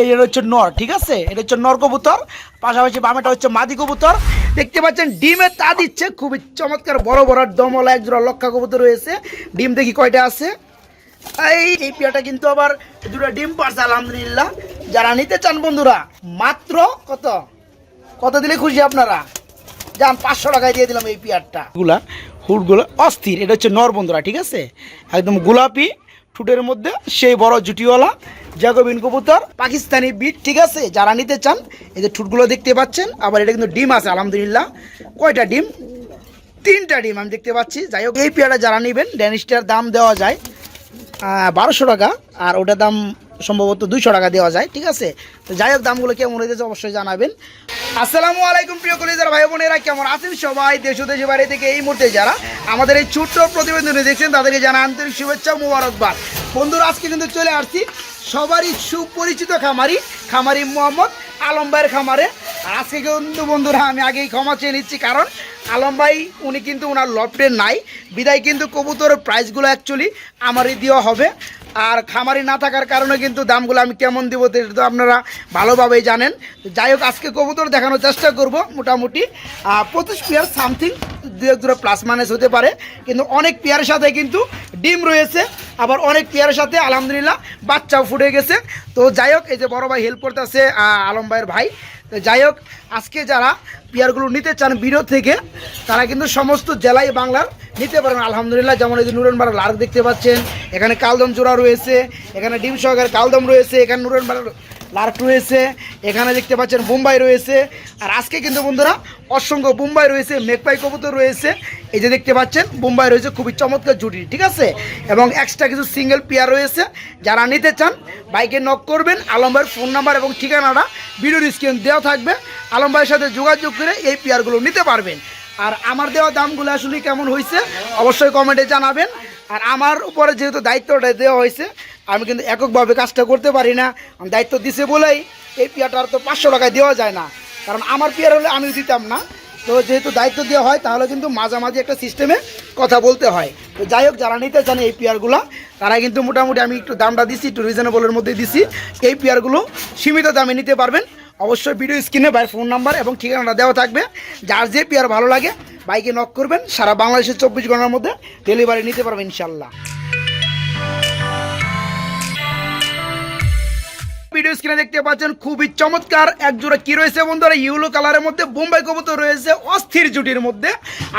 এই এটা হচ্ছে নর, ঠিক আছে? এটা হচ্ছে নর কবুতর, পাশাপাশি বামেটা হচ্ছে মাদি কবুতর। দেখতে পাচ্ছেন, ডিমে তা দিচ্ছে, খুবই চমৎকার, বড় বড় দমলা এক জোড়া লক্ষা কবুতর রয়েছে। ডিম দেখি কয়টা আছে? এই এই পেয়াটা কিন্তু আবার দুটো ডিম পারছে, আলহামদুলিল্লাহ। যারা নিতে চান বন্ধুরা, মাত্র কত? কত দিলে খুশি আপনারা? যান, পাঁচশো টাকায় দিয়ে দিলাম এই পেয়ারটা। গুলা হুটগুলো অস্থির, এটা হচ্ছে নর বন্ধুরা, ঠিক আছে? একদম গোলাপি ঠুটের মধ্যে সেই বড় জুটিওয়ালা জাগবিন কবুতর, পাকিস্তানি বিট ঠিক আছে? যারা নিতে চান, এই যে ঠুটগুলো দেখতে পাচ্ছেন, আবার এটা কিন্তু ডিম আছে, আলহামদুলিল্লাহ। কয়টা ডিম? তিনটা ডিম আমি দেখতে পাচ্ছি। যাই হোক, এই পেয়ারা যারা নেবেন ড্যানিস্টার দাম দেওয়া যায় বারোশো টাকা, আর ওটার দাম সম্ভবত দুইশো টাকা দেওয়া যায়, ঠিক আছে? তো যাই হোক, দামগুলো কেমন হয়েছে অবশ্যই জানাবেন। আসসালামু আলাইকুম, প্রিয় কলিজার ভাই বোনেরা, কেমন আছেন সবাই? দেশ দেশের বাইরে থেকে এই মুহূর্তে যারা আমাদের এই ছোট্ট প্রতিবেদনে দেখছেন, তাদেরকে জানা আন্তরিক শুভেচ্ছা মুবারকবাদ। বন্ধুরা, আজকে কিন্তু চলে আসছি সবারই সুপরিচিত খামারি খামারি মোহাম্মদ আলম ভাইয়ের খামারে। আজকে কিন্তু বন্ধুরা, আমি আগেই ক্ষমা চেয়ে নিচ্ছি, কারণ আলম ভাই, উনি কিন্তু ওনার লফটে নাই। বিদায় কিন্তু কবুতরের প্রাইসগুলো অ্যাকচুয়ালি আমারই দেওয়া হবে। আর খামারি না থাকার কারণে কিন্তু দামগুলো আমি কেমন দেবো সেটা তো আপনারা ভালোভাবেই জানেন। যাই হোক, আজকে কবুতর দেখানোর চেষ্টা করব মোটামুটি। পঁচিশ পেয়ার সামথিং দু এক দুটো প্লাস মাইনাস হতে পারে। কিন্তু অনেক পেয়ারের সাথে কিন্তু ডিম রয়েছে। আবার অনেক পেয়ারের সাথে আলহামদুলিল্লাহ বাচ্চাও ফুটে গেছে। তো যাই হোক, এই যে বড় ভাই হেল্প করতেছে আলম ভাইয়ের ভাই। তো যাই হোক, আজকে যারা পেয়ারগুলো নিতে চান বিরো থেকে, তারা কিন্তু সমস্ত জেলায় বাংলার নিতে পারেন। আলহামদুলিল্লাহ, যেমন এই যে নুরেনবার লার্ক দেখতে পাচ্ছেন, এখানে কালদম জোড়া রয়েছে, এখানে ডিম সহকারে কালদম রয়েছে, এখানে নুরেনবার লার্ক রয়েছে, এখানে দেখতে পাচ্ছেন মুম্বাই রয়েছে। আর আজকে কিন্তু বন্ধুরা, অসংখ্য মুম্বাই রয়েছে, মেঘপাই কবুতর রয়েছে। এই যে দেখতে পাচ্ছেন মুম্বাই রয়েছে, খুবই চমৎকার জুটি, ঠিক আছে? এবং এক্সট্রা কিছু সিঙ্গেল পেয়ার রয়েছে। যারা নিতে চান, বাইকে নক করবেন, আলম ভাইয়ের ফোন নাম্বার এবং ঠিকানাটা ভিডিওর স্ক্রিন দেওয়া থাকবে। আলম ভাইয়ের সাথে যোগাযোগ করে এই পেয়ারগুলো নিতে পারবেন। আর আমার দেওয়া দামগুলো আসলে কেমন হয়েছে অবশ্যই কমেন্টে জানাবেন। আর আমার উপরে যেহেতু দায়িত্বটা দেওয়া হয়েছে, আমি কিন্তু এককভাবে কাজটা করতে পারি না। দায়িত্ব দিছে বলেই এই পেয়ারটা আর তো পাঁচশো টাকায় দেওয়া যায় না। কারণ আমার পেয়ার হলে আমি দিতাম না। তো যেহেতু দায়িত্ব দেওয়া হয়, তাহলে কিন্তু মাঝামাঝি একটা সিস্টেমে কথা বলতে হয়। তো যাই হোক, যারা নিতে চান এই পেয়ারগুলো তারা কিন্তু মোটামুটি আমি একটু দামটা দিছি, একটু রিজনেবলের মধ্যে দিছি। এই পেয়ারগুলো সীমিত দামে নিতে পারবেন। অবশ্যই ভিডিও স্ক্রিনে ভাই ফোন নাম্বার এবং ঠিকানাটা দেওয়া থাকবে। যার যে পেয়ার ভালো লাগে, বাইকে নক করবেন। সারা বাংলাদেশের চব্বিশ ঘণ্টার মধ্যে ডেলিভারি নিতে পারবেন ইনশাল্লাহ ভিডিও স্ক্রিনে দেখতে পাচ্ছেন, খুবই চমৎকার। এক জোড়া কি রয়েছে বন্ধুরা? ইউলো কালারের মধ্যে বোম্বাই কবুতর রয়েছে, অস্থির জুটির মধ্যে।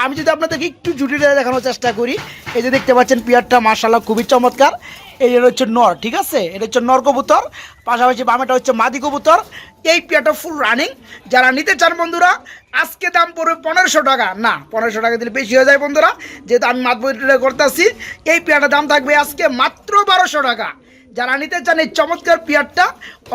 আমি যদি আপনাদেরকে একটু জুটিটা দেখানোর চেষ্টা করি, এই যে দেখতে পাচ্ছেন পিয়ারটা মার্শাল্লাহ খুবই চমৎকার। এই হচ্ছে নর, ঠিক আছে? এটা হচ্ছে নর কবুতর, পাশাপাশি বামেটা হচ্ছে মাদি কবুতর। এই পেয়ারটা ফুল রানিং যারা নিতে চান বন্ধুরা, আজকে দাম পড়বে পনেরোশো টাকা। না, পনেরোশো টাকা দিলে বেশি হয়ে যায় বন্ধুরা, যেহেতু আমি মাতবইটা করতেছি। এই পেয়ারটার দাম থাকবে আজকে মাত্র বারোশো টাকা। যারা নিতে চান এই চমৎকার পিয়ারটা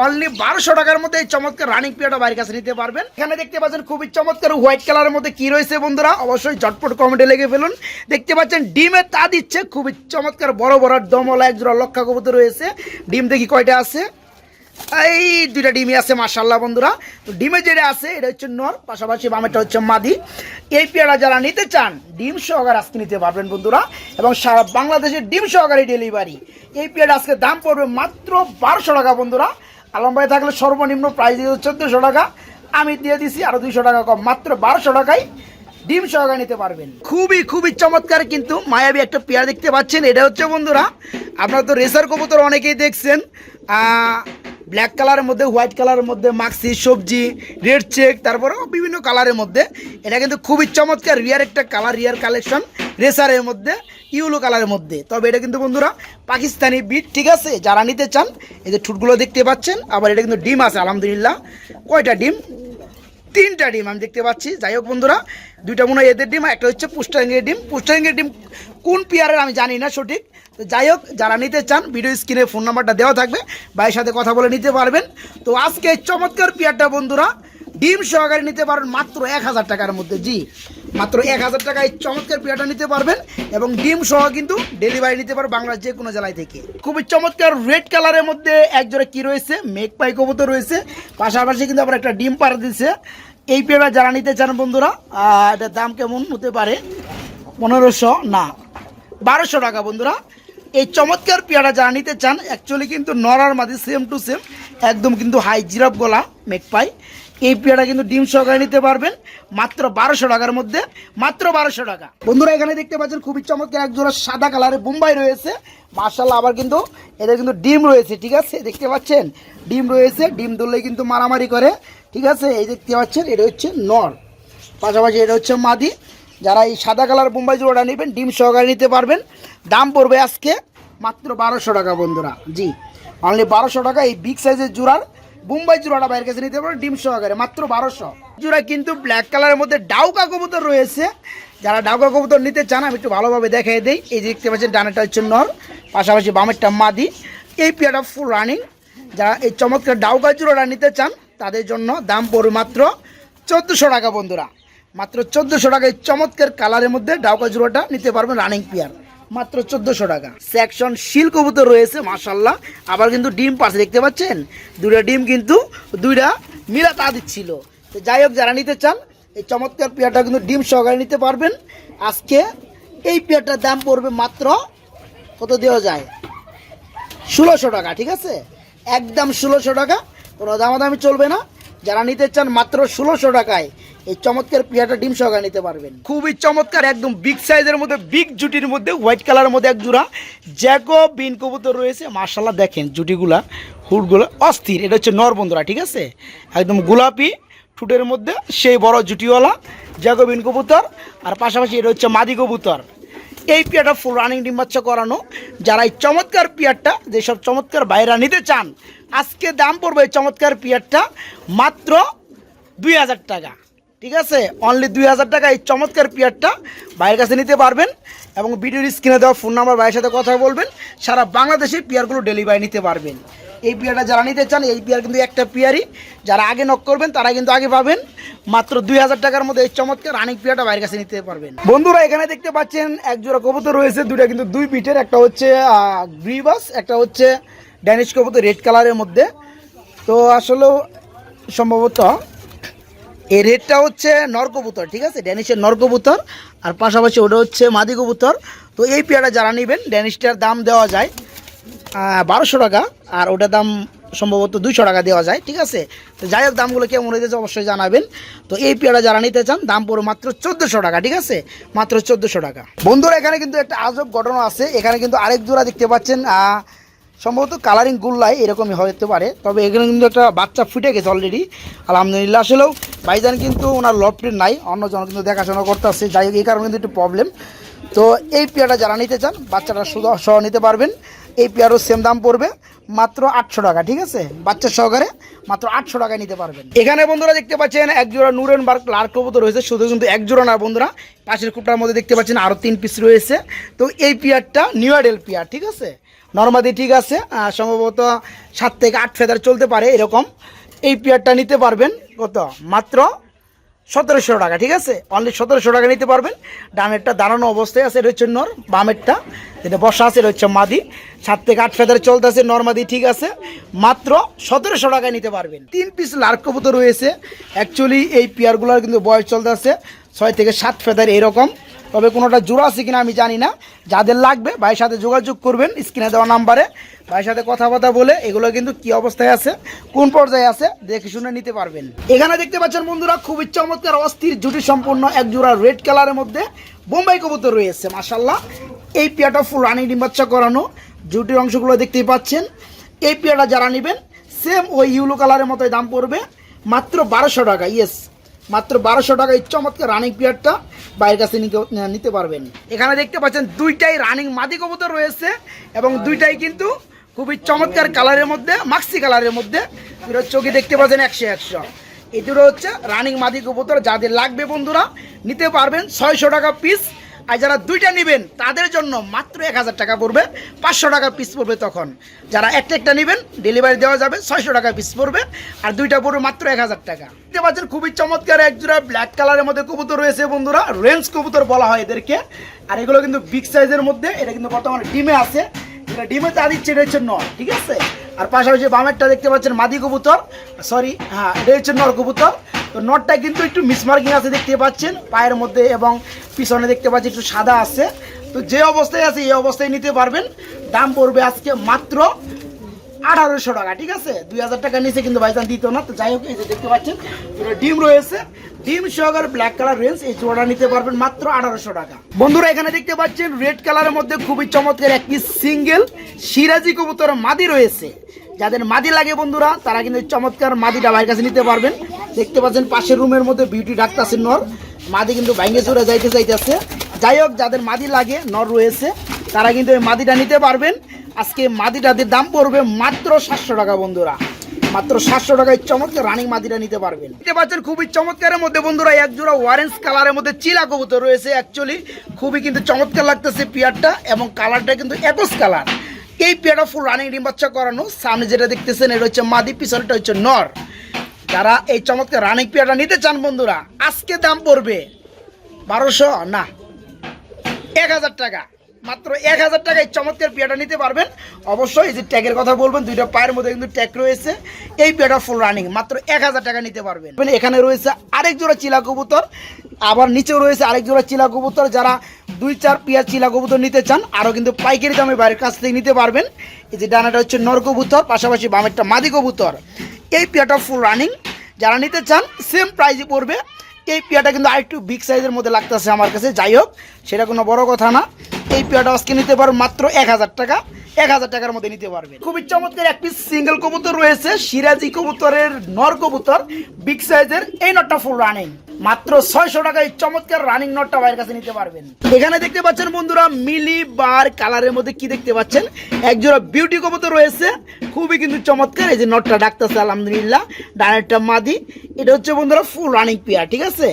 অনলি বারোশো টাকার মধ্যে এই চমৎকার রানিং পিয়ারটা বাড়ির কাছে নিতে পারবেন। এখানে দেখতে পাচ্ছেন খুবই চমৎকার হোয়াইট কালারের মধ্যে কি রয়েছে বন্ধুরা? অবশ্যই ঝটপট কমেন্টে লেগে ফেলুন। দেখতে পাচ্ছেন ডিমে তা দিচ্ছে, খুবই চমৎকার বড় বড় দমলা একজোড়া লক্ষা রয়েছে। ডিম দেখি কয়টা আছে? এই দুইটা ডিমই আছে মার্শাল্লাহ বন্ধুরা। তো ডিমে যেটা আছে, এটা হচ্ছে নর, পাশাপাশি বামেটা হচ্ছে মাদি। এই পেয়ারা যারা নিতে চান, ডিম সহকারে আজকে নিতে পারবেন বন্ধুরা। এবং সারা বাংলাদেশের ডিম সহকারে ডেলিভারি। এই পেয়ারা আজকে দাম পড়বে মাত্র বারোশো টাকা বন্ধুরা। আলম ভাই থাকলে সর্বনিম্ন প্রাইস দিয়ে চোদ্দোশো টাকা। আমি দিয়ে দিছি আরও দুইশো টাকা কম, মাত্র বারোশো টাকায় ডিম সহকারে নিতে পারবেন। খুবই খুবই চমৎকার কিন্তু মায়াবী একটা পেয়ার দেখতে পাচ্ছেন। এটা হচ্ছে বন্ধুরা, আপনারা তো রেসার কবুতর অনেকেই দেখছেন। ব্ল্যাক কালারের মধ্যে হোয়াইট কালারের মধ্যে মাক্সি সবজি রেড চেক তারপরে বিভিন্ন কালারের মধ্যে। এটা কিন্তু খুবই চমৎকার রিয়ার একটা কালার রিয়ার কালেকশন রেসারের মধ্যে ইউলো কালারের মধ্যে। তবে এটা কিন্তু বন্ধুরা, পাকিস্তানি বিট ঠিক আছে? যারা নিতে চান এদের ঠুটগুলো দেখতে পাচ্ছেন, আবার এটা কিন্তু ডিম আছে, আলহামদুলিল্লাহ। কয়টা ডিম? তিনটা ডিম আমি দেখতে পাচ্ছি। যাই হোক বন্ধুরা, দুইটা মনে হয় এদের ডিম একটা হচ্ছে পুষ্টাঙ্গের ডিম। পুষ্টাঙ্গের ডিম কোন পেয়ারের আমি জানি না সঠিক। তো যাই হোক, যারা নিতে চান, ভিডিও স্ক্রিনে ফোন নাম্বারটা দেওয়া থাকবে, ভাইয়ের সাথে কথা বলে নিতে পারবেন। তো আজকে চমৎকার পেয়ারটা বন্ধুরা ডিম সহকারে নিতে পারেন মাত্র এক হাজার টাকার মধ্যে, জি। মাত্র এক হাজার টাকায় চমৎকার পেয়ারটা নিতে পারবেন এবং ডিম সহ কিন্তু ডেলিভারি নিতে পারবে বাংলার যে কোনো জেলায় থেকে। খুবই চমৎকার রেড কালারের মধ্যে একজোড়া কি রয়েছে? মেঘ পাই কবুতর রয়েছে। পাশাপাশি কিন্তু আবার একটা ডিম পাড়া দিচ্ছে এই পেয়ারটা যারা নিতে চান বন্ধুরা এটার দাম কেমন হতে পারে? পনেরোশো, না, বারোশো টাকা বন্ধুরা। এই চমৎকার পেয়ারা যারা নিতে চান অ্যাকচুয়ালি কিন্তু নরার মাঝে সেম টু সেম একদম কিন্তু হাই জিরাপ গলা মেঘপাই এই পেয়ারা কিন্তু ডিম সহকারে নিতে পারবেন। মাত্র বারোশো টাকার মধ্যে, মাত্র বারোশো টাকা। বন্ধুরা, এখানে দেখতে পাচ্ছেন খুবই চমৎকার এক জোড়া সাদা কালারের বোম্বাই রয়েছে। মার্শাল্লাহ আবার কিন্তু এদের কিন্তু ডিম রয়েছে, ঠিক আছে? দেখতে পাচ্ছেন? ডিম রয়েছে, ডিম ধরলে কিন্তু মারামারি করে, ঠিক আছে? এই দেখতে পাচ্ছেন, এটা হচ্ছে নর। পাশাপাশি এটা হচ্ছে মাদি। যারা এই সাদা কালার বোম্বাই জোড়াটা নেবেন, ডিম সহকারে নিতে পারবেন। দাম পড়বে আজকে মাত্র বারোশো টাকা, বন্ধুরা। জি অনলি বারোশো টাকা। এই বিগ সাইজের জোড়ার বোম্বাই জোড়াটা বাইরের কাছে নিতে পারবেন ডিম সহকারে, মাত্র বারোশো। জোড়া কিন্তু ব্ল্যাক কালারের মধ্যে ডাউকা কবুতর রয়েছে। যারা ডাউকা কবুতর নিতে চান, আমি একটু ভালোভাবে দেখাই দিই। এই দেখতে পাচ্ছেন ডানাটা হচ্ছে নর, পাশাপাশি বামেরটা মাদি। এই পেয়ারটা ফুল রানিং যারা এই চমৎকার ডাউকা জোড়াটা নিতে চান, তাদের জন্য দাম পড়বে মাত্র চোদ্দোশো টাকা, বন্ধুরা। মাত্র চোদ্দোশো টাকা এই চমৎকার কালারের মধ্যে ডাউকা জোড়াটা নিতে পারবেন রানিং পেয়ার মাত্র চোদ্দোশো টাকা। সেকশন শিল কবুতর রয়েছে মাশাল্লাহ আবার কিন্তু ডিম পাশে দেখতে পাচ্ছেন? দুইটা ডিম কিন্তু দুইটা মিলা তা দিচ্ছিল। তো যাই হোক, যারা নিতে চান, এই চমৎকার পেয়ারটা কিন্তু ডিম সহকারে নিতে পারবেন। আজকে এই পেয়ারটার দাম পড়বে মাত্র কত দেওয়া যায়? ষোলোশো টাকা, ঠিক আছে? একদম ষোলোশো টাকা, কোনো দামাদামি চলবে না। যারা নিতে চান, মাত্র ষোলোশো টাকায় এই চমৎকার পিয়াটা ডিম সহকারে নিতে পারবেন। খুবই চমৎকার, একদম বিগ সাইজের মধ্যে বিগ জুটির মধ্যে হোয়াইট কালারের মধ্যে এক জোড়া। জ্যাকো বিন কবুতর রয়েছে মার্শাল্লাহ দেখেন জুটিগুলা হুটগুলো অস্থির। এটা হচ্ছে নর বন্ধুরা, ঠিক আছে? একদম গোলাপি ঠুটের মধ্যে, সেই বড় জুটিওয়ালা জ্যাকো বিন কবুতর। আর পাশাপাশি এটা হচ্ছে মাদি কবুতর। এই পিয়ারটা ফুল রানিং ডিম বাচ্চা করানো। যারা এই চমৎকার পিয়ারটা যেসব চমৎকার বাইরা নিতে চান, আজকে দাম পড়বে এই চমৎকার পিয়ারটা মাত্র দুই হাজার টাকা। ঠিক আছে? অনলি দুই হাজার টাকা এই চমৎকার পিয়ারটা বাইরের কাছে নিতে পারবেন এবং ভিডিওর স্ক্রিনে দেওয়া ফোন নাম্বার বাইরের সাথে কথা বলবেন। সারা বাংলাদেশে পিয়ারগুলো ডেলিভারি নিতে পারবেন। এই পিয়ারটা যারা নিতে চান, এই পিয়ার কিন্তু একটা পিয়ারই। যারা আগে নক করবেন, তারা কিন্তু আগে পাবেন। মাত্র দুই হাজার টাকার মধ্যে এই চমৎকার রানিক পিয়ারটা বাইরের কাছে নিতে পারবেন। বন্ধুরা, এখানে দেখতে পাচ্ছেন এক জোড়া কবুতর রয়েছে। দুইটা কিন্তু দুই পিঠের, একটা হচ্ছে গ্রিবাস একটা হচ্ছে ড্যানিশ কবুতর রেড কালারের মধ্যে। তো আসলেও সম্ভবত এই রেডটা হচ্ছে নরকবুতর, ঠিক আছে? ড্যানিশের নরকবুতর, আর পাশাপাশি ওটা হচ্ছে মাদি কবুতর। তো এই পেয়ারটা যারা নেবেন ড্যানিশটার দাম দেওয়া যায় বারোশো টাকা, আর ওটার দাম সম্ভবত দুইশো টাকা দেওয়া যায়, ঠিক আছে? তো যাই হোক, দামগুলো কেমন হয়েছে অবশ্যই জানাবেন। তো এই পেয়ারা যারা নিতে চান, দাম পড়ে মাত্র চোদ্দোশো টাকা, ঠিক আছে? মাত্র চোদ্দোশো টাকা। বন্ধুরা, এখানে কিন্তু একটা আজব ঘটনা আছে। এখানে কিন্তু আরেক জোড়া দেখতে পাচ্ছেন সম্ভবত কালারিং গুল্লাই এরকমই হতে পারে। তবে এখানে কিন্তু একটা বাচ্চা ফুটে গেছে অলরেডি আলহামদুলিল্লাহ, আসলেও ভাইজান কিন্তু ওনার লফটের নাই অন্যজন কিন্তু দেখাশোনা করতে আসছে যাই হোক, এই কারণে কিন্তু একটু প্রবলেম তো এই পেয়ারটা যারা নিতে চান, বাচ্চাটা সহ নিতে পারবেন। এই পেয়ারও সেম দাম পড়বে, মাত্র আটশো টাকা, ঠিক আছে? বাচ্চা সহকারে মাত্র আটশো টাকায় নিতে পারবেন। এখানে বন্ধুরা দেখতে পাচ্ছেন, এক জোড়া নুরেন বার্ক লার্ক কবুতর রয়েছে শুধু কিন্তু এক জোড়া না বন্ধুরা, পাশের কুপটার মধ্যে দেখতে পাচ্ছেন আরও তিন পিস রয়েছে। তো এই পেয়ারটা নিউডেল পেয়ার, ঠিক আছে? নর্মাদি ঠিক আছে সম্ভবত সাত থেকে আট ফেদার চলতে পারে এরকম। এই পেয়ারটা নিতে পারবেন কত? মাত্র সতেরোশো টাকা, ঠিক আছে? অনলি সতেরোশো টাকা নিতে পারবেন। ডানেরটা দাঁড়ানো অবস্থায় আছে, এটা হচ্ছে নর, বামেরটা, যেটা বসা আছে, এটা হচ্ছে মাদি। সাত থেকে আট ফেদারে চলতেছে নর্মাদি ঠিক আছে। মাত্র সতেরোশো টাকায় নিতে পারবেন। তিন পিস লার্ক কবুতর রয়েছে। অ্যাকচুয়ালি এই পেয়ারগুলোর কিন্তু বয়স চলতেছে ছয় থেকে সাত ফেদার এরকম। তবে কোনোটা জোড়া আছে কিনা আমি জানি না। যাদের লাগবে, ভাইয়ের সাথে যোগাযোগ করবেন, স্ক্রিনে দেওয়া নাম্বারে। ভাইয়ের সাথে কথাবার্তা বলে এগুলো কিন্তু কি অবস্থায় আছে, কোন পর্যায়ে আছে, দেখে শুনে নিতে পারবেন। এখানে দেখতে পাচ্ছেন বন্ধুরা, খুবই চমৎকার, অস্থির জুটি সম্পূর্ণ এক জোড়া রেড কালারের মধ্যে বোম্বাই কবুতর রয়েছে মাসাল্লাহ এই পেয়ারটা ফুল রানি ডিম্বাচ্চা করানো, জুটির অংশগুলো দেখতেই পাচ্ছেন। এই পেয়ারটা যারা নেবেন সেম ওই ইউলো কালারের মতোই দাম পড়বে, মাত্র বারোশো টাকা ইয়েস মাত্র বারোশো টাকা এই চমৎকার রানিং পিয়ারটা বাইরের কাছে নিতে- পারবেন। এখানে দেখতে পাচ্ছেন দুইটাই রানিং মাদি কবুতর রয়েছে এবং দুইটাই কিন্তু খুবই চমৎকার কালারের মধ্যে মাক্সি কালারের মধ্যে। দুটো চোখে দেখতে পাচ্ছেন একশো একশো। এই দুটো হচ্ছে রানিং মাদি কবুতর, যাদের লাগবে বন্ধুরা, নিতে পারবেন ছয়শো টাকা পিস আর যারা দুইটা নেবেন, তাদের জন্য মাত্র এক হাজার টাকা পড়বে। পাঁচশো টাকা পিস পড়বে তখন। যারা একটা একটা নেবেন ডেলিভারি দেওয়া যাবে, ছয়শো টাকা পিস পড়বে, আর দুইটা পড়বে মাত্র এক হাজার টাকা। দেখতে পাচ্ছেন, খুবই চমৎকার এক জোড়া ব্ল্যাক কালারের মধ্যে কবুতর রয়েছে বন্ধুরা রেঞ্জ কবুতর বলা হয় এদেরকে। আর এগুলো কিন্তু বিগ সাইজের মধ্যে, এটা কিন্তু বর্তমানে ডিমে আছে। এটা ডিমে চা দিচ্ছে, এটা হচ্ছে ঠিক আছে? আর পাশাপাশি বামেরটা দেখতে পাচ্ছেন মাদি কবুতর সরি হ্যাঁ এটা হচ্ছে নর কবুতর। তো নটটা কিন্তু একটু মিসমার্কিং আছে, দেখতে পাচ্ছেন, পায়ের মধ্যে এবং পিছনে দেখতে পাচ্ছি একটু সাদা আছে। তো যে অবস্থায় আছে, এই অবস্থায় নিতে পারবেন। দাম পড়বে আজকে মাত্র আঠারোশো টাকা, ঠিক আছে? দুই হাজার টাকা নিচে কিন্তু ভাইজান দিত না। তো যাই হোক, এই যে দেখতে পাচ্ছেন ডিম রয়েছে। ডিম সহকার ব্ল্যাক কালার রেঞ্জ এই জোড়া নিতে পারবেন মাত্র আঠারোশো টাকা। বন্ধুরা, এখানে দেখতে পাচ্ছেন রেড কালারের মধ্যে খুবই চমৎকার একটি সিঙ্গেল সিরাজি কবুতর মাদি রয়েছে। যাদের মাদি লাগে বন্ধুরা, তারা কিন্তু চমৎকার মাদিটা ভাইয়ের কাছে নিতে পারবেন। দেখতে পাচ্ছেন পাশের রুমের মধ্যে বিউটি ডাকতেছে নর। মাদি কিন্তু ভাঙ্গে চড়ে যাইতে যাইতেছে। যাই হোক, যাদের মাদি লাগে, নর রয়েছে, তারা কিন্তু এই মাদিটা নিতে পারবেন। আজকে মাদিটাদের দাম পড়বে মাত্র সাতশো টাকা, বন্ধুরা। মাত্র সাতশো টাকায় চমৎকার রানিং মাদিটা নিতে পারবেন। দেখতে পাচ্ছেন খুবই চমৎকারের মধ্যে, বন্ধুরা, এক জোড়া অরেঞ্জ কালারের মধ্যে চিলা কবুতর রয়েছে অ্যাকচুয়ালি খুবই কিন্তু চমৎকার লাগতেছে পিয়ারটা এবং কালারটা কিন্তু একস কালার এই পেয়ারটা ফুল রানিং ডিম বাচ্চা করানো। সামনে যেটা দেখতেছেন, এটা হচ্ছে মাদি পিছনটা হচ্ছে নর। যারা এই চমৎকার রানিং পেয়ারটা নিতে চান বন্ধুরা, আজকে দাম পড়বে বারোশো, না, এক হাজার টাকা। মাত্র এক হাজার টাকায় চমৎকার পেয়াটা নিতে পারবেন। অবশ্যই এই যে ট্যাগের কথা বলবেন, দুইটা পায়ের মধ্যে কিন্তু ট্যাগ রয়েছে। এই পেয়াটা ফুল রানিং মাত্র এক হাজার টাকা নিতে পারবেন। এখানে রয়েছে আরেক জোড়া চিলা কবুতর, আবার নিচেও রয়েছে আরেক জোড়া চিলা কবুতর। যারা দুই, চার পেয়ার চিলা কবুতর নিতে চান, আরও কিন্তু পাইকারি দামে বাইরের কাছ থেকে নিতে পারবেন। এই যে ডানাটা হচ্ছে নর কবুতর, পাশাপাশি বামেরটা মাদি কবুতর। এই পেয়াটা ফুল রানিং যারা নিতে চান সেম প্রাইজে পড়বে। এই পেয়াটা কিন্তু আরেকটু বিগ সাইজের মধ্যে লাগতেছে আমার কাছে। যাই হোক, সেটা কোনো বড় কথা না। এই পেয়াটা আজকে নিতে পারো মাত্র এক হাজার টাকা। এক হাজার টাকার মধ্যে নিতে পারবে। খুবই চমৎকার একটি সিঙ্গেল কবুতর রয়েছে, সিরাজি কবুতরের নর কবুতর বিগ সাইজের এই নটটা ফুল রানিং মাত্র ছয়শো টাকায় চমৎকার রানিং নটটা বাইরের কাছে নিতে পারবেন। এখানে দেখতে পাচ্ছেন বন্ধুরা, মিলি বার কালারের মধ্যে কি দেখতে পাচ্ছেন? একজোড়া বিউটি কবুতর রয়েছে, খুবই কিন্তু চমৎকার, এই যে নটটা ডাকতেছে, আলহামদুলিল্লাহ, ডানেরটা মাদি। এটা হচ্ছে বন্ধুরা ফুল রানিং পেয়ার ঠিক আছে?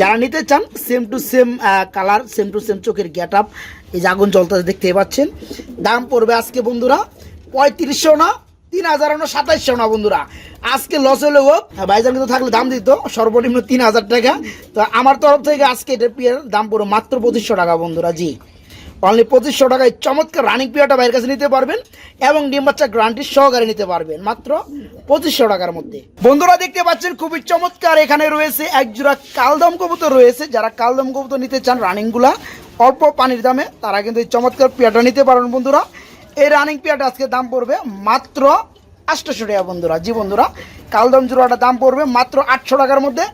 যারা নিতে চান same to same colour same to same চোখের গেট আপ এই যে আগুন জ্বলতে দেখতে পাচ্ছেন। দাম পড়বে আজকে বন্ধুরা পঁয়ত্রিশশো না তিন হাজার সাতাইশশো না বন্ধুরা। আজকে লস হলে হোক ভাইজান কিন্তু থাকলে দাম দিত, সর্বনিম্ন তিন হাজার টাকা। তো আমার তরফ থেকে আজকে এটার পিয়ার দাম পড়বে মাত্র পঁচিশশো টাকা বন্ধুরা, জি। অনলি পঁচিশশো টাকায় চমৎকার রানিং পিয়ারটা বাইরের কাছে নিতে পারবেন এবং ডিম বাচ্চা গ্রান্টি সহকারে নিতে পারবেন, মাত্র পঁচিশশো টাকার মধ্যে। বন্ধুরা, দেখতে পাচ্ছেন খুবই চমৎকার এখানে রয়েছে এক জোড়া কালদম কবুতর রয়েছে। যারা কালদম কবুতর নিতে চান রানিংগুলা অল্প পানির দামে তারা কিন্তু এই চমৎকার পিয়ারটা নিতে পারবেন বন্ধুরা। এই রানিং পিয়ারটা আজকে দাম পড়বে মাত্র আটশোশো টাকা বন্ধুরা। জি বন্ধুরা, কালদম জোড়াটা দাম পড়বে মাত্র আটশো টাকার মধ্যে।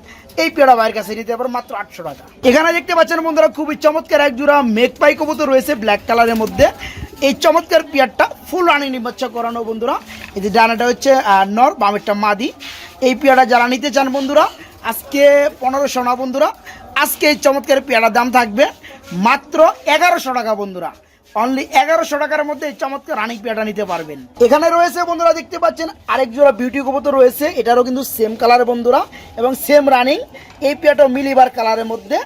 এই পেয়ারা বাইরের কাছে নিতে পারো মাত্র আটশো টাকা। এখানে দেখতে পাচ্ছেন বন্ধুরা, খুবই চমৎকার এক জোড়া মেঘপাই কবুতর রয়েছে ব্ল্যাক কালারের মধ্যে। এই চমৎকার পেয়ারটা ফুল রানি নির্বাচন করানো বন্ধুরা। এই ডানাটা হচ্ছে নর, বামেরটা মাদি। এই পেয়ারা যারা নিতে চান বন্ধুরা, আজকে পনেরোশো না বন্ধুরা, আজকে এই চমৎকার পেয়ারার দাম থাকবে মাত্র এগারোশো টাকা বন্ধুরা। অনলি এগারোশো টাকার মধ্যে এই চমৎকার রানিং পেয়ারটা নিতে পারবেন। এখানে রয়েছে বন্ধুরা, দেখতে পাচ্ছেন, আরেক জোড়া বিউটি কবুতর রয়েছে, এটারও কিন্তু সেম কালারের বন্ধুরা, এবং সেম রানিং এই পেয়ারটাও মিলিবার কালারের মধ্যে,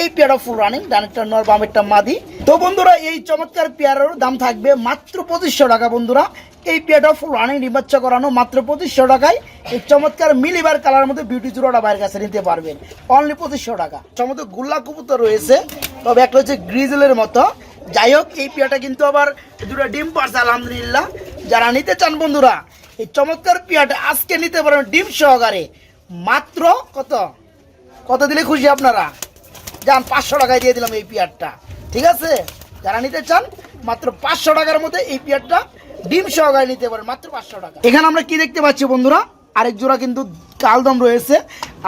এই পেয়ারটা ফুল রানিং ডানেরটা নর, বামেরটা মাদি। তো বন্ধুরা, এই চমৎকার পেয়ারেরও দাম থাকবে মাত্র পঁচিশশো টাকা বন্ধুরা, এই পেয়ারটা ফুল রানিং নির্বাচ্য করানো মাত্র পঁচিশশো টাকায়, এই চমৎকার মিলিবার কালারের মধ্যে বিউটি জোড়াটা বাইরের কাছে নিতে পারবেন। অনলি পঁচিশশো টাকা। চমৎকার গুল্লা কবুতর রয়েছে, তবে একটা হচ্ছে গ্রিজেলের মতো যাই হোক, এই পেয়ারটা কিন্তু আবার দুটো ডিম পারছে, আলহামদুলিল্লাহ। যারা নিতে চান বন্ধুরা, এই চমৎকার পেয়ারটা আজকে নিতে পারেন ডিম সহকারে। মাত্র কত? কত দিলে খুশি আপনারা? যান, পাঁচশো টাকায় দিয়ে দিলাম এই পেয়ারটা। ঠিক আছে? যারা নিতে চান, মাত্র পাঁচশো টাকার মধ্যে এই পেয়ারটা ডিম সহকারে নিতে পারেন, মাত্র পাঁচশো টাকা। এখানে আমরা কি দেখতে পাচ্ছি বন্ধুরা? আরেক জোড়া কিন্তু কালদম রয়েছে।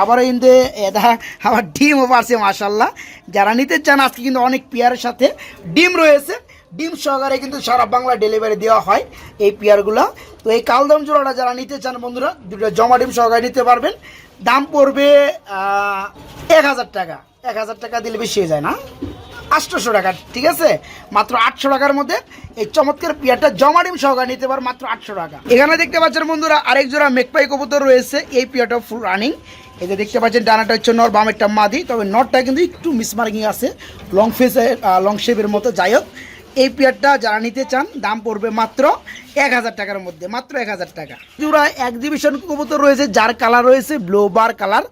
আবার কিন্তু এটা আবার ডিমও পারছে মাসাল্লাহ যারা নিতে চান, আজকে কিন্তু অনেক পেয়ারের সাথে ডিম রয়েছে। ডিম সহকারে কিন্তু সারা বাংলা ডেলিভারি দেওয়া হয় এই পেয়ারগুলো। তো এই কালদম জোড়াটা যারা নিতে চান, বন্ধুরা, দুটো জমা ডিম সহকারে নিতে পারবেন। দাম পড়বে এক হাজার টাকা। এক হাজার টাকা দিলে বেশি হয়ে যায় না। আটশোশো টাকা, ঠিক আছে? মাত্র আটশো টাকার মধ্যে এই চমৎকার পিয়ারটা জমা ডিম সহকারে নিতে পার মাত্র আটশো টাকা। এখানে দেখতে পাচ্ছেন বন্ধুরা, আরেক জোড়া মেকপাই কবুতর রয়েছে, এই পিয়ারটা ফুল রানিং যে দেখতে পাচ্ছেন, ডানাটা হচ্ছে নর বামেরটা মাদি, তবে নটটা কিন্তু একটু মিসমার্কিং আছে লং ফেসের লং শেপের মতো। যাই হোক, এই পেয়ারটা যারা নিতে চান, দাম পড়বে মাত্র এক হাজার টাকার মধ্যে, মাত্র এক হাজার টাকা। জোড়া এক্সিবিশন কবুতর রয়েছে, যার কালার রয়েছে ব্লু বার কালার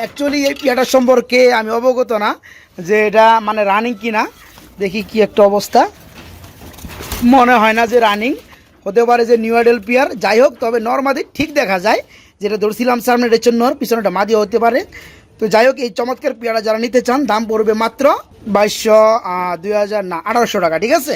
অ্যাকচুয়ালি এই পেয়ারটার সম্পর্কে আমি অবগত না, যে এটা মানে রানিং কিনা, দেখি কি একটা অবস্থা। মনে হয় না যে রানিং হতে পারে যে নিউ আইডেল পিয়ার, যাই হোক, তবে নর্মাদি ঠিক দেখা যায়, যেটা ধরছিলাম সামনে এটা হচ্ছে নর পিছনেটা মাদি হতে পারে। তো যাই হোক, এই চমৎকার পেয়ারা যারা নিতে চান, দাম পড়বে মাত্র বাইশশো দুই হাজার, না, আঠারোশো টাকা, ঠিক আছে?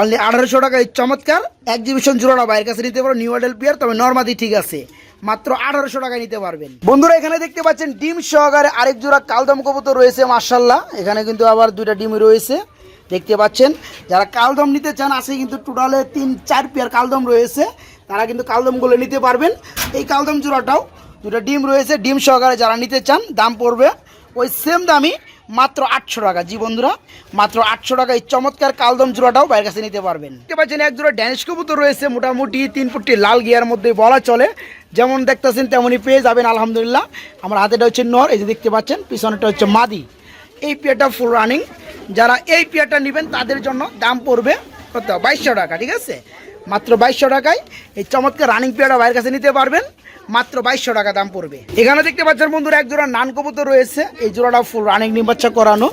অনলি আঠারোশো টাকা, এই চমৎকার এক্সিবিশন জোড়াটা বাইরের কাছে নিতে পারো নিউ মডেল পিয়ার, তবে নর্মাদি ঠিক আছে। মাত্র আঠারোশো টাকায় নিতে পারবেন। বন্ধুরা, এখানে দেখতে পাচ্ছেন ডিম সহকারে আরেক জোড়া কালদম কবুতর রয়েছে মার্শাল্লাহ এখানে কিন্তু আবার দুইটা ডিম রয়েছে। দেখতে পাচ্ছেন, যারা কালদম নিতে চান, আছে কিন্তু টোটালে তিন, চার পেয়ার কালদম রয়েছে। তারা কিন্তু কালদমগুলো নিতে পারবেন। এই কালদম জোড়াটাও দুটো ডিম রয়েছে। ডিম সহকারে যারা নিতে চান, দাম পড়বে ওই সেম দামই মাত্র আটশো টাকা। জি বন্ধুরা, মাত্র আটশো টাকা। এই চমৎকার কালদম জোড়াটাও বাইরের কাছে নিতে পারবেন। দেখতে পাচ্ছেন, এক জোড়া ড্যানিশ কবুতর রয়েছে, মোটামুটি তিন ফুটটি লাল গিয়ার মধ্যে বলা চলে। যেমন দেখতেছেন, তেমনই পেয়ে যাবেন, আলহামদুলিল্লাহ। আমার হাতেটা হচ্ছে নর, এই যে দেখতে পাচ্ছেন পিছনেটা হচ্ছে মাদি। এই পেয়ারটা ফুল রানিং যারা এই পেয়ারটা নেবেন, তাদের জন্য দাম পড়বে কত? বাইশশো টাকা, ঠিক আছে? মাত্র বাইশশো টাকায় এই চমৎকার রানিং পেয়ারটা বাইরের কাছে নিতে পারবেন। মাত্র বাইশশো টাকা দাম পড়বে। এখানে দেখতে পাচ্ছেন বন্ধুরা, এক জোড়া নান কবুতর রয়েছে। এই জোড়াটা ফুল রানিং নির্বাচন করানো।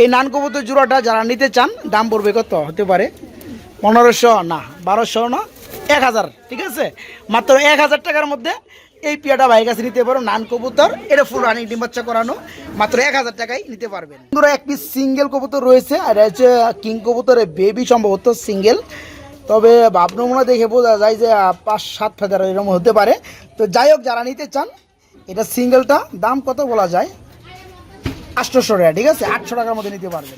এই নান কবুতর জোড়াটা যারা নিতে চান, দাম পড়বে কত? হতে পারে পনেরোশো না, বারোশো না, এক হাজার, ঠিক আছে? মাত্র এক হাজার টাকার মধ্যে এই পিয়াটা বাইরের কাছে নিতে পারো, নান কবুতর। এটা ফুল রানিং ডিম করানো। মাত্র এক হাজার টাকায় নিতে পারবেন। বন্ধুরা, এক পিস সিঙ্গেল কবুতর রয়েছে, আর কিং কবুতরের বেবি সম্ভবত সিঙ্গেল তবে ভাবনমুনা দেখে বোঝা যায় যে পাঁচ সাত ফেদার এরকম হতে পারে। তো যাই হোক, যারা নিতে চান, এটা সিঙ্গেলটা, দাম কত বলা যায়? আটশোশো টাকা, ঠিক আছে? আটশো টাকার মধ্যে নিতে পারবেন।